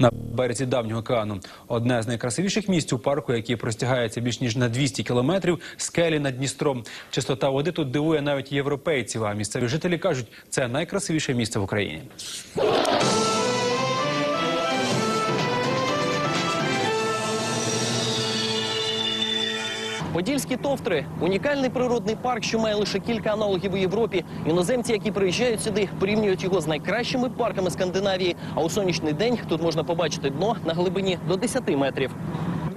на березі давнього океану. Одне з найкрасивіших місць у парку, який простягається більш ніж на 200 кілометрів, скелі над Дністром. Чистота води тут дивує навіть європейців. А місцеві жителі кажуть, це найкрасивіше місце в Україні. Подільські товтри унікальний природний парк, що має лише кілька аналогів у Європі. Іноземці, які приїжджають сюди, порівнюють його з найкращими парками Скандинавії. А у сонячний день тут можна побачити дно на глибині до 10 метрів.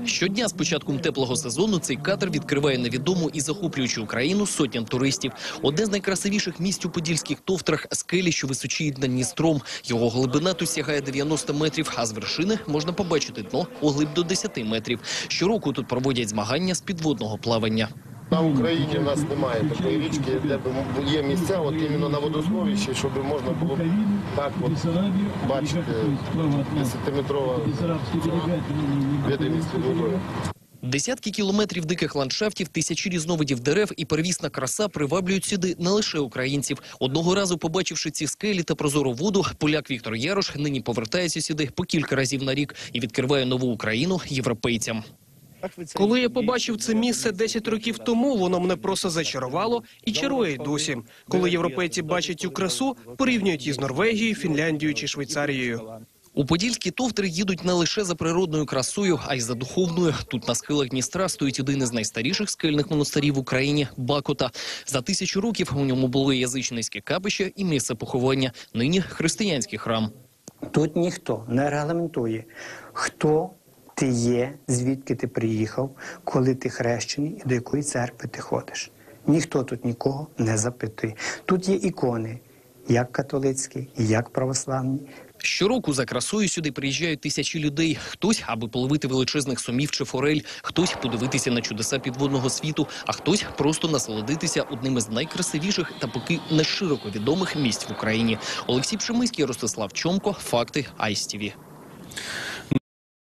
Щодня з початком теплого сезону цей катер відкриває невідому і захоплюючу Україну сотням туристів. Одне з найкрасивіших місць у подільських товтрах скелі, що височіють над Дністром. Його глибина тут сягає 90 метрів, а з вершини можна побачити дно у глиб до 10 метрів. Щороку тут проводять змагання з підводного плавання. На Україні в нас немає такої річки, де є місця, от іменно на водосховищі, щоб можна було так от бачити 10-метрова видимість під водою. Десятки кілометрів диких ландшафтів, тисячі різновидів дерев і первісна краса приваблюють сюди не лише українців. Одного разу, побачивши ці скелі та прозору воду, поляк Віктор Ярош нині повертається сюди по кілька разів на рік і відкриває нову Україну європейцям. Коли я побачив це місце 10 років тому, воно мене просто зачарувало і чарує й досі. Коли європейці бачать цю красу, порівнюють її з Норвегією, Фінляндією чи Швейцарією. У Подільські товтри їдуть не лише за природною красою, а й за духовною. Тут на схилах Дністра стоїть один із найстаріших скельних монастирів в Україні Бакота. За тисячу років у ньому були язичницьке капище і місце поховання. Нині християнський храм. Тут ніхто не регламентує, хто ти є, звідки ти приїхав, коли ти хрещений і до якої церкви ти ходиш. Ніхто тут нікого не запитує. Тут є ікони, як католицькі, як православні. Щороку за красою сюди приїжджають тисячі людей. Хтось, аби половити величезних сомів чи форель, хтось подивитися на чудеса підводного світу, а хтось просто насолодитися одним із найкрасивіших та поки не широко відомих місць в Україні. Олексій Пшемиський, Ростислав Чомко, факти ICTV.